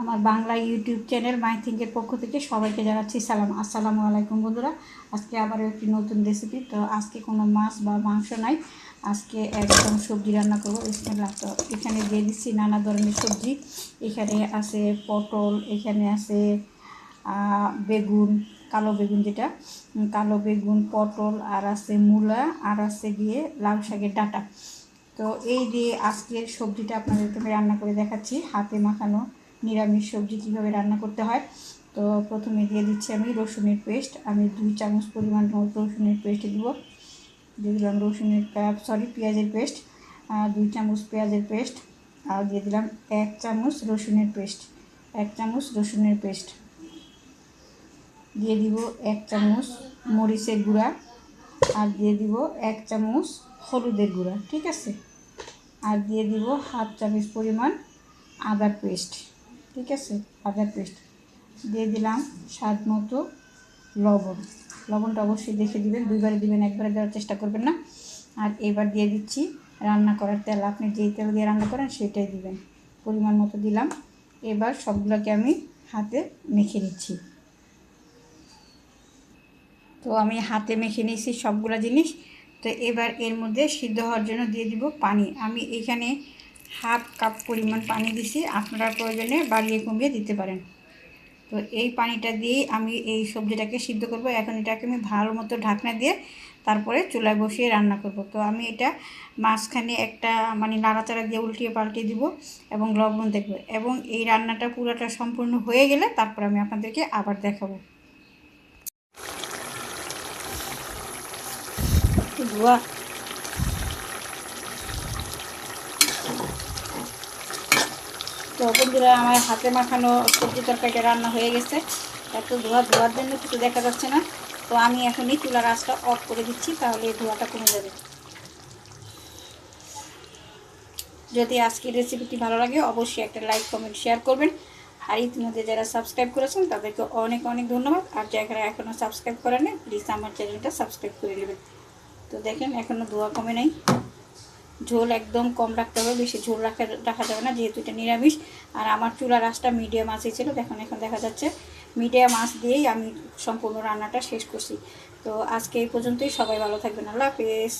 আমার Bangla YouTube channel my থিঙ্কের পক্ষ থেকে সবাইকে জানাচ্ছি সালাম। আসসালামু আলাইকুম বন্ধুরা। আজকে আবারও একটি নতুন রেসিপি তো আজকে কোনো মাছ বা মাংস নাই। আজকে একদম সবজি রান্না করব। বিসমিল্লাহ তো এখানে দিয়ে দিচ্ছি নানা ধরনের সবজি। এখানে আছে পটল, এখানে আছে বেগুন, কালো বেগুন যেটা। কালো বেগুন, পটল, আর আছে মূলা, আর আছে গিয়ে লাল শাকের ডাঁটা। তো এই দিয়ে আজকের সবজিটা আপনাদেরকে আমি রান্না করে দেখাচ্ছি, হাতে মাখানো। নিরামিষ সবজি কীভাবে রান্না করতে হয়? তো প্রথমে দিয়ে দিচ্ছি আমি রসুনের পেস্ট। আমি দুই চামচ পরিমাণ রসুনের পেস্ট দিব। দিয়ে দিলাম রসুনের সরি পেঁয়াজের পেস্ট। দুই চামচ পেঁয়াজের পেস্ট। আর দিয়ে দিলাম এক চামচ রসুনের পেস্ট। এক চামচ রসুনের পেস্ট। দিয়ে দিব এক চামচ মরিচের গুঁড়া। আর দিয়ে দিব এক চামচ হলুদের গুঁড়া, ঠিক আছে? আর দিয়ে দিব হাফ চামচ পরিমাণ আদার পেস্ট। ঠিক আছে, আদার পেস্ট। দিয়ে দিলাম স্বাদ মতো লবণ। লবণটা অবশ্যই দেখে দিবেন, দুইবারে দিবেন, একবারে দেওয়ার চেষ্টা করবেন না। আর এবার দিয়ে দিচ্ছি রান্না করার তেল। আপনি যেই তেল দিয়ে রান্না করেন সেটাই দিবেন। পরিমাণ মতো দিলাম। এবার সবগুলোকে আমি হাতে মেখে নিচ্ছি। তো আমি হাতে মেখে নিয়েছি সবগুলো জিনিস। তো এবার এর মধ্যে সিদ্ধ হওয়ার জন্য দিয়ে দিব পানি। আমি এখানে হাফ কাপ পরিমাণ পানি দিছি। আপনারা প্রয়োজনে বাড়িয়ে কমিয়ে দিতে পারেন। তো এই পানিটা দিয়েই আমি এই সবজিটাকে সিদ্ধ করব। এখন এটাকে আমি ভালো মতো ঢাকনা দিয়ে তারপরে চুলায় বসিয়ে রান্না করব। তো আমি এটা মাঝখানে একটা মানে নাড়াচাড়া দিয়ে উল্টিয়ে পাল্টিয়ে দিব এবং লবণ দেখব এবং এই রান্নাটা পুরোটা সম্পূর্ণ হয়ে গেলে তারপর আমি আপনাদেরকে আবার দেখাবো। ধোয়া তো বন্ধুরা, আমার হাতে মাখানো সবজি তরকারিটা রান্না হয়ে গেছে। এত ধোয়া ধোয়ার জন্য কিছু দেখা যাচ্ছে না। তো আমি এখনই চুলার আঁচটা অফ করে দিচ্ছি, তাহলে ধোয়াটা কমে যাবে। যদি আজকের রেসিপিটি ভালো লাগে, অবশ্যই একটা লাইক কমেন্ট শেয়ার করবেন। আর ইতিমধ্যে যারা সাবস্ক্রাইব করেছেন, তাদেরকে অনেক অনেক ধন্যবাদ। আর যারা এখনও সাবস্ক্রাইব করেন প্লিজ আমার চ্যানেলটা সাবস্ক্রাইব করে নেবেন। তো দেখেন এখনও ধোয়া কমে নাই। ঝোল একদম কম রাখতে হবে, বেশি ঝোল রাখা রাখা যাবে না, যেহেতু এটা নিরামিষ। আর আমার চুলা রাসটা মিডিয়াম মাছই ছিল, দেখুন, এখন দেখা যাচ্ছে মিডিয়াম আঁচ দিয়েই আমি সম্পূর্ণ রান্নাটা শেষ করছি। তো আজকে এই পর্যন্তই, সবাই ভালো থাকবেন, আল্লাহ হাফেজ।